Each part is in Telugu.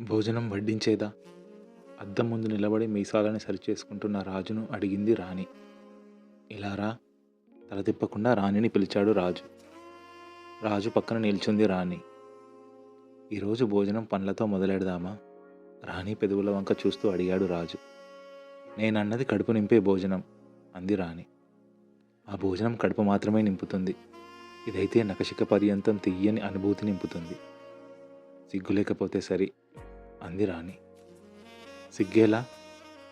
భోజనం వడ్డించేదా? అద్దం ముందు నిలబడి మీసాలని సరిచేసుకుంటున్న రాజును అడిగింది రాణి. ఇలా రా. తల తిప్పకుండా రాణిని పిలిచాడు రాజు. రాజు పక్కన నిల్చుంది రాణి. ఈరోజు భోజనం పండ్లతో మొదలెడదామా? రాణి పెదవుల వంక చూస్తూ అడిగాడు రాజు. నేనన్నది కడుపు నింపే భోజనం అంది రాణి. ఆ భోజనం కడుపు మాత్రమే నింపుతుంది. ఇదైతే నకశిక పర్యంతం తీయని అనుభూతి నింపుతుంది. సిగ్గు లేకపోతే సరి. అంది రాణి. సిగ్గేలా?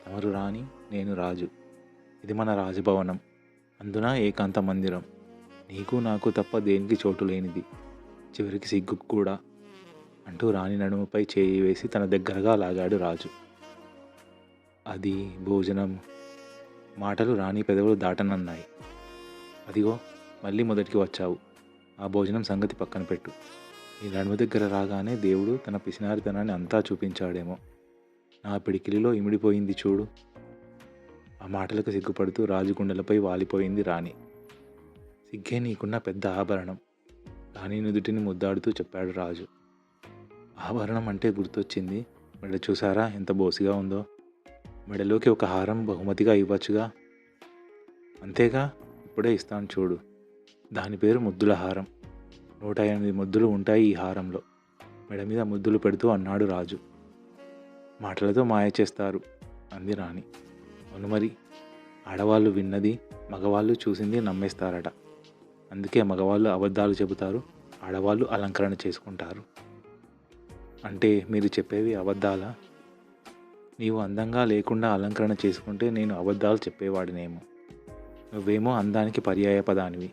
తమరు రాణి నేను రాజు. ఇది మన రాజభవనం. అందున ఏకాంత మందిరం. నీకు నాకు తప్ప దేనికి చోటు లేనిది. చివరికి సిగ్గు కూడా. అంటూ రాణి నడుముపై చేయి వేసి తన దగ్గరగా లాగాడు రాజు. అది భోజనం. మాటలు రాణి పెదవులు దాటనన్నాయి. అదిగో మళ్ళీ మొదటికి వచ్చావు. ఆ భోజనం సంగతి పక్కన పెట్టు. నీ నడుము దగ్గర రాగానే దేవుడు తన పిసినారితనాన్ని అంతా చూపించాడేమో. నా పిడికిలిలో ఇమిడిపోయింది చూడు. ఆ మాటలకు సిగ్గుపడుతూ రాజుగుండెలపై వాలిపోయింది రాణి. సిగ్గే నీకున్న పెద్ద ఆభరణం. రాణి నుదుటిని ముద్దాడుతూ చెప్పాడు రాజు. ఆభరణం అంటే గుర్తొచ్చింది. మెడ చూసారా ఎంత బోసిగా ఉందో? మెడలోకి ఒక హారం బహుమతిగా ఇవ్వచ్చుగా? అంతేగా? ఇప్పుడే ఇస్తాను చూడు. దాని పేరు ముద్దుల హారం. నూట ఎనిమిది ముద్దులు ఉంటాయి ఈ హారంలో. మెడ మీద ముద్దులు పెడుతూ అన్నాడు రాజు. మాటలతో మాయ చేస్తారు అంది రాణి. అవును మరి ఆడవాళ్ళు విన్నది మగవాళ్ళు చూసింది నమ్మేస్తారట. అందుకే మగవాళ్ళు అబద్ధాలు చెబుతారు ఆడవాళ్ళు అలంకరణ చేసుకుంటారు. అంటే మీరు చెప్పేవి అబద్ధాలా? నీవు అందంగా లేకుండా అలంకరణ చేసుకుంటే నేను అబద్ధాలు చెప్పేవాడినేమో. నువ్వేమో అందానికి పర్యాయ పదానివి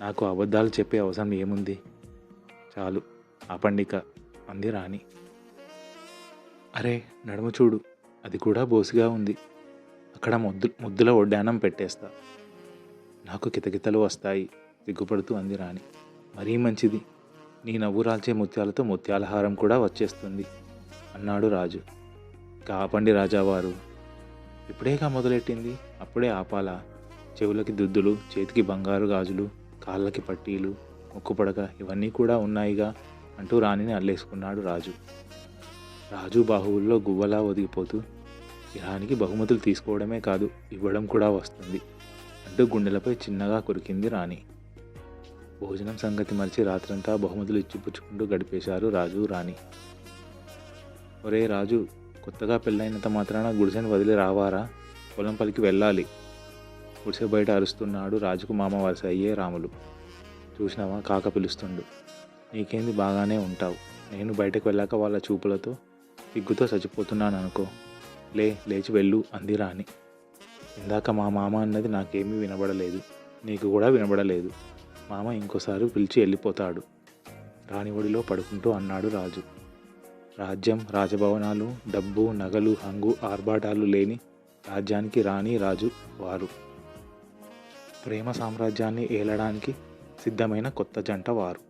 నాకు అబద్ధాలు చెప్పే అవసరం ఏముంది? చాలు. ఆపండిక అంది రాణి. అరే నడుము చూడు. అది కూడా బోసుగా ఉంది. అక్కడ ముద్దు ముద్దుల వడ్డానం పెట్టేస్తా. నాకు కితకితలు వస్తాయి సిగ్గుపడుతూ అంది రాణి. మరీ మంచిది. నీ నవ్వు రాల్చే ముత్యాలతో ముత్యాలహారం కూడా వచ్చేస్తుంది అన్నాడు రాజు. కాపండి రాజావారు. ఇప్పుడేగా మొదలెట్టింది? అప్పుడే ఆపాలా? చెవులకి దుద్దులు చేతికి బంగారు గాజులు కాళ్ళకి పట్టీలు ముక్కుపడక ఇవన్నీ కూడా ఉన్నాయిగా అంటూ రాణిని అల్లేసుకున్నాడు రాజు. రాజు బాహువుల్లో గువ్వలా ఒదిగిపోతూ ఇరానికి బహుమతులు తీసుకోవడమే కాదు ఇవ్వడం కూడా వస్తుంది అంటూ గుండెలపై చిన్నగా కొరికింది రాణి. భోజనం సంగతి మరిచి రాత్రంతా బహుమతులు ఇచ్చిపుచ్చుకుంటూ గడిపేశారు రాజు రాణి. ఒరే రాజు కొత్తగా పెళ్ళైనంత మాత్రాన గుడిసెను వదిలి రావారా? పొలం పలికి వెళ్ళాలి. గుడిసె బయట అరుస్తున్నాడు రాజుకు మామ వరుస అయ్యే రాములు. చూసినావా? కాక పిలుస్తుండు. నీకేంది బాగానే ఉంటావు. నేను బయటకు వెళ్ళాక వాళ్ళ చూపులతో సిగ్గుతో చచ్చిపోతున్నాను అనుకో లే లేచి వెళ్ళు అంది రాణి. ఇందాక మా మామ అన్నది నాకేమీ వినబడలేదు. నీకు కూడా వినబడలేదు. మామ ఇంకోసారి పిలిచి వెళ్ళిపోతాడు. రాణి ఒడిలో పడుకుంటూ అన్నాడు రాజు. రాజ్యం రాజభవనాలు డబ్బు నగలు హంగు ఆర్భాటాలు లేని రాజ్యానికి రాణి రాజు వారు. ప్రేమ సామ్రాజ్యాన్ని ఏలడానికి సిద్ధమైన కొత్త జంట వారు.